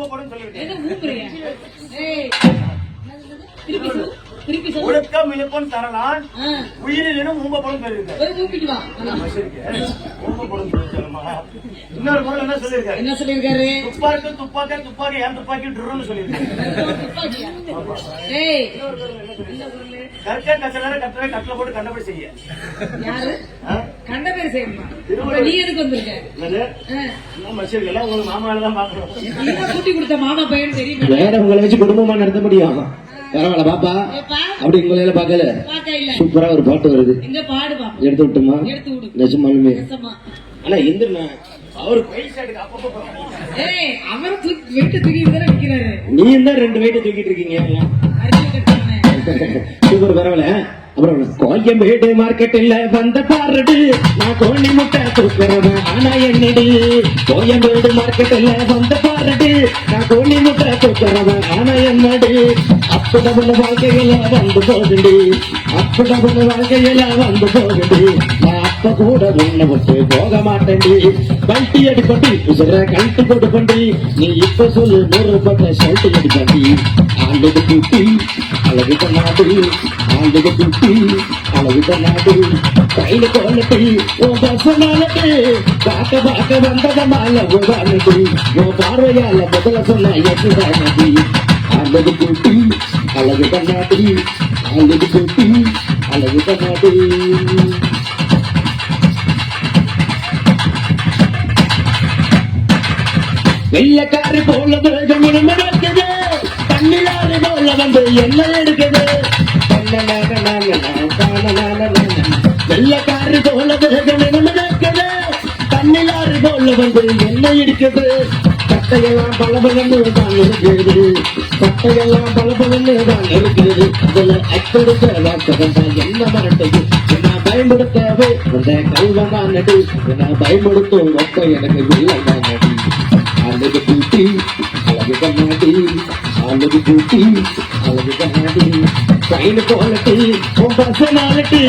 ஊம்பப்படும் சொல்லிவிட்டேன். ஒழுக்கம் இழுப்பும் தரலாம் உயிரினும் ஊம்பப்படும் சொல்லியிருக்காரு. இன்னொரு குரல் என்ன சொல்லியிருக்காரு? என்ன சொல்லியிருக்காரு? துப்பாக்கு துப்பாக்க துப்பாக்கி ஏன் துப்பாக்கி ட்ருன்னு சொல்லியிருக்காரு. கற்க கச்சலர கட்டளை போட்டு கண்டபடி செய்ய? கண்ட பேர் நீ எதுக்கு வந்திருக்க? கூட்டி கொடுத்த மாமா பையன் தெரியும்? வேற உங்களை வச்சு குடும்பமா நடத்த முடியும். பரவாயில்ல பாப்பா. அப்படி உங்களையில பார்க்கல. பாக்க இல்ல. சூப்பரா ஒரு பாட்டு வருது. எடுத்து விட்டுமா? எடுத்து விடு. நிஜமாலுமே. ஆனா எந்திரண்ணா. அவரு அவரை தூக்கி வெயிட்டு தூக்கிட்டு தானே நிக்கிறாரு நீ தான் ரெண்டு வெயிட்ட தூக்கிட்டு இருக்கீங்க? கட்டானே சூப்பர் பரவாயில்ல அப்புறம் கோயம்பேடு மார்க்கெட்டில் வந்த பாருடு. நான் கோழி முட்டை தூக்குறவன் ஆனா என்னடி? கோயம்பேடு மார்க்கெட்டில் வந்த பாருடு. நான் கோழி முட்டை தூக்குறவன் ஆனா என்னடி? அப்படபுல வாழ்க்கையில வந்து போகுடி அப்படபுல வாழ்க்கையில வந்து போகுடி நான் அப்ப கூட உன்னை விட்டு போக மாட்டேன்டி. கல்ட்டி அடிப்பட்டி உசுர கல்ட்டு போட்டு பண்டி நீ இப்ப சொல்லு நூறு பட்ட சல்ட்டி அடிப்பட்டி. ஆண்டு குட்டி அழகு கண்ணாடி ஆண்டுக்கு குட்டி அழகு கண்ணாடி கையில கோலட்டி ஓ பசனாலட்டி பார்க்க பார்க்க வந்ததமால உதாரணி ஓ பார்வையால முதல சொன்ன எதுதானடி அழகு குட்டி அழகு கண்ணாடி ஆண்டுக்கு குட்டி அழகு கண்ணாடி வெள்ளக்காரி போல வேகம் நடக்குது தண்ணிலாறு போல வந்து என்ன எடுக்குது வெள்ளக்காரி போல வேகம் நடக்குது தண்ணிலாறு போல வந்து என்ன இருக்குது பட்டையெல்லாம் பலபலன்னு தான் இருக்குது. சட்டையெல்லாம் பலபலன்னு தான் இருக்குது. அதுல அச்சடிச்ச வாசகம் தான் என்ன மரட்டையும் என்ன பயன்படுத்தவே அந்த கல்வதான் நடு. என்ன பயன்படுத்தும் ஒப்ப எனக்கு இல்லை நடி? அழகு பூட்டி அழகு கண்ணாடி. அழகு பூட்டி அழகு கண்ணாடி கையில போலட்டு உன் பர்சனாலிட்டி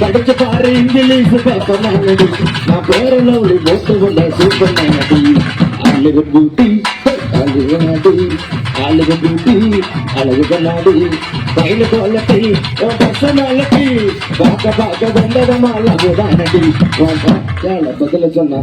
படிச்சு பாரு இங்கிலீஷ் பேப்பர் நாளடி நான் பேரில் ஒரு போட்டு கொண்ட சூப்பர் நாளடி அழகு பூட்டி அழகு கண்ணாடி அழகு பூட்டி அழகு கண்ணாடி கையில போலட்டு உன் பர்சனாலிட்டி பார்க்க பார்க்க வந்ததமா அழகு தானடி உன் பாச்சால பதில சொன்னா